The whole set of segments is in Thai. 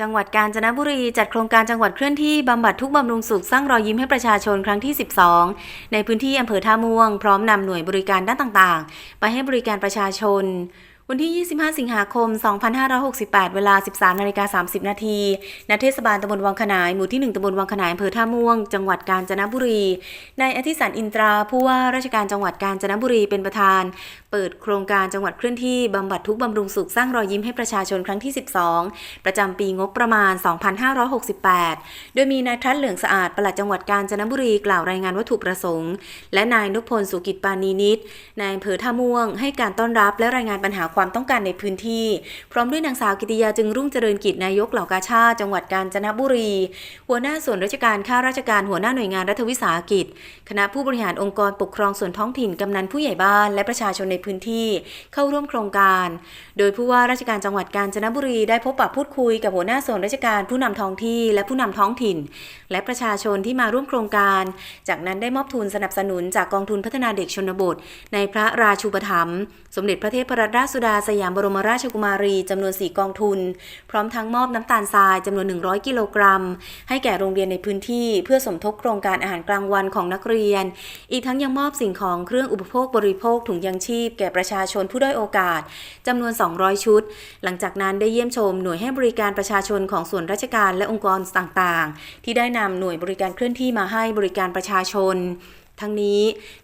จังหวัดกาญจนบุรีจัดโครงการจังหวัดเคลื่อนที่บำบัดทุกบำรุงสุขสร้างรอยยิ้มให้ประชาชนครั้งที่ 12 ในพื้นที่อำเภอท่าม่วง พร้อมนำหน่วยบริการด้านต่างๆ ไปให้บริการประชาชน วันที่ 25 สิงหาคม 2568 เวลา 13นาฬิกา30 นาทีณเทศบาลตำบลวังขนาย หมู่ที่ 1ตำบลวังขนายอำเภอท่าม่วง จังหวัดกาญจนบุรี นายอธิสันอินตรา ผู้ว่าราชการจังหวัดกาญจนบุรีเป็นประธาน เปิดโครงการจังหวัดเคลื่อนที่บำบัดทุกบำรุงสุขสร้างรอยยิ้มให้ประชาชนครั้งที่ 12 ประจำปีงบประมาณ 2568 โดยมีนายทัศน์เหลืองสะอาดปลัดจังหวัดกาญจนบุรีกล่าวรายงานวัตถุประสงค์ และนายนพพลสุกิจปานีนิตนายอำเภอท่าม่วง ให้การต้อนรับและรายงานปัญหาความต้องการในพื้นที่ พร้อมด้วยนางสาวกิติยาจึงรุ่งเจริญกิจนายกเหล่ากาชาจังหวัดกาญจนบุรี หัวหน้าส่วนราชการข้าราชการหัวหน้าหน่วยงานรัฐวิสาหกิจ คณะผู้บริหารองค์กรปกครองส่วนท้องถิ่นกำนันผู้ใหญ่บ้านและประชาชนในพื้นที่ เข้าร่วมโครงการ โดยผู้ว่าราชการจังหวัดกาญจนบุรีได้พบปะพูดคุยกับหัวหน้าส่วนราชการผู้นำท้องที่ และผู้นำท้องถิ่น และประชาชนที่มาร่วมโครงการ จากนั้นได้มอบทุนสนับสนุนจากกองทุนพัฒนาเด็กชนบท ในพระราชูปถัมภ์สมเด็จพระเทพรัตนราชสุดาสยามบรมราชกุมารีจำนวน 4 กองทุน พร้อมทั้งมอบน้ำตาลทรายจำนวน 100 กิโลกรัม ให้แก่โรงเรียนในพื้นที่ เพื่อสมทบโครงการอาหารกลางวันของนักเรียน อีกทั้งยังมอบสิ่งของเครื่องอุปโภคบริโภคถุงยังชีพ แก่ประชาชนผู้ด้อยโอกาสจำนวน 200 ชุด หลังจากนั้นได้เยี่ยมชมหน่วยให้บริการประชาชนของส่วนราชการและองค์กรต่างๆ ที่ได้นำหน่วยบริการเคลื่อนที่มาให้บริการประชาชน ทั้งนี้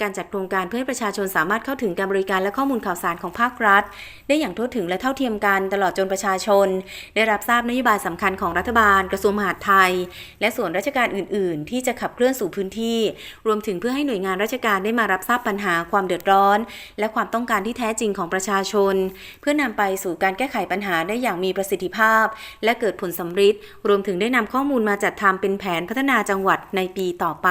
การจัดโครงการเพื่อให้ประชาชนสามารถเข้าถึงการบริการและข้อมูลข่าวสารของภาครัฐ ได้อย่างทั่วถึงและเท่าเทียมกันตลอดจนประชาชน ได้รับทราบนโยบายสำคัญของรัฐบาล กระทรวงมหาดไทย และส่วนราชการอื่น ๆ ที่จะขับเคลื่อนสู่พื้นที่ รวมถึงเพื่อให้หน่วยงานราชการได้มารับทราบปัญหาความเดือดร้อน และความต้องการที่แท้จริงของประชาชน เพื่อนำไปสู่การแก้ไขปัญหาได้อย่างมีประสิทธิภาพ และเกิดผลสำฤทธิ์รวมถึงได้นำข้อมูลมาจัดทำเป็นแผนพัฒนาจังหวัดในปีต่อไป